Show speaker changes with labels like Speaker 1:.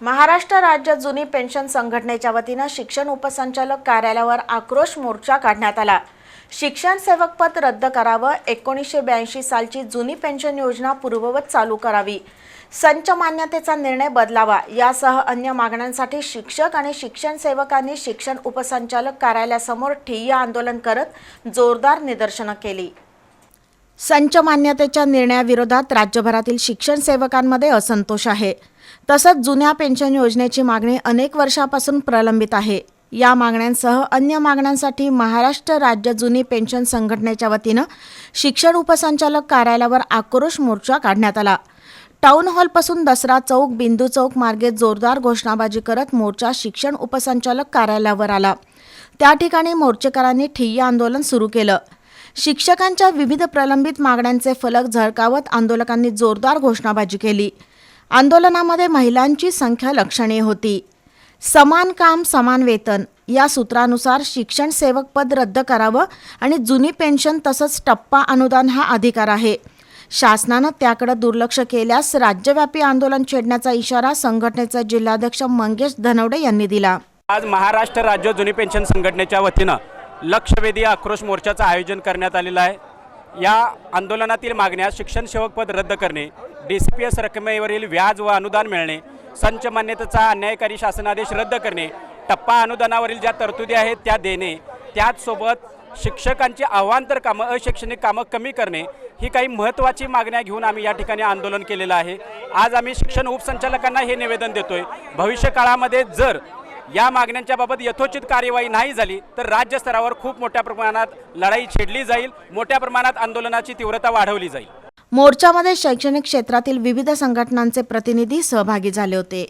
Speaker 1: महाराष्ट्र राज्य जुनी पेन्शन संघटनेच्या वतीनं शिक्षण उपसंचालक कार्यालयावर आक्रोश मोर्चा काढण्यात आला. शिक्षण सेवक पद रद्द करावं एकोणीसशे ब्याऐंशी सालची जुनी पेन्शन योजना पूर्ववत चालू करावी. संच मान्यतेचा निर्णय बदलावा यासह अन्य मागण्यांसाठी शिक्षक आणि शिक्षण सेवकांनी शिक्षण उपसंचालक कार्यालयासमोर ठिय्या आंदोलन करत जोरदार निदर्शनं केली. संच मान्यतेच्या निर्णयाविरोधात राज्यभरातील शिक्षण सेवकांमध्ये असंतोष आहे. तसंच जुन्या पेन्शन योजनेची मागणी अनेक वर्षापासून प्रलंबित आहे. या मागण्यांसह अन्य मागण्यांसाठी महाराष्ट्र राज्य जुनी पेन्शन संघटनेच्या वतीनं शिक्षण उपसंचालक कार्यालयावर आक्रोश मोर्चा काढण्यात आला. टाऊन हॉलपासून दसरा चौक बिंदू चौक मार्गे जोरदार घोषणाबाजी करत मोर्चा शिक्षण उपसंचालक कार्यालयावर आला. त्या ठिकाणी मोर्चेकरांनी ठिय्या आंदोलन सुरू केलं. शिक्षकांच्या विविध प्रलंबित मागण्यांचे फलक झळकावत आंदोलकांनी जोरदार घोषणाबाजी केली. आंदोलनामध्ये महिलांची संख्या लक्षणीय होती. समान काम समान वेतन या सूत्रानुसार शिक्षण सेवक पद रद्द करावं आणि जुनी पेन्शन तसंच टप्पा अनुदान हा अधिकार आहे. शासनानं त्याकडे दुर्लक्ष केल्यास राज्यव्यापी आंदोलन छेडण्याचा इशारा संघटनेचे जिल्हाध्यक्ष मंगेश धनवडे यांनी दिला.
Speaker 2: आज महाराष्ट्र राज्य जुनी पेन्शन संघटनेच्या वतीनं लक्षवेधी आक्रोश मोर्चाचं आयोजन करण्यात आलेलं आहे. या आंदोलनातील मागण्या शिक्षण सेवकपद रद्द करणे डी सी पी एस रकमेवरील व्याज व अनुदान मिळणे संच मान्यतेचा अन्यायकारी शासनादेश रद्द करणे टप्पा अनुदानावरील ज्या तरतुदी आहेत त्या देणे त्याचसोबत शिक्षकांची अवांतर कामं अशैक्षणिक कामं कमी करणे ही काही महत्त्वाची मागण्या घेऊन आम्ही या ठिकाणी आंदोलन केलेलं आहे. आज आम्ही शिक्षण उपसंचालकांना हे निवेदन देतोय. भविष्य काळामध्ये जर या मागण्यांच्या बाबत यथोचित कार्यवाही नाही झाली तर राज्य स्तरावर खूप मोठ्या प्रमाणात लढाई छेडली जाईल मोठ्या प्रमाणात आंदोलनाची तीव्रता वाढवली जाईल.
Speaker 1: मोर्चामध्ये शैक्षणिक क्षेत्रातील विविध संघटनांचे प्रतिनिधी सहभागी झाले होते.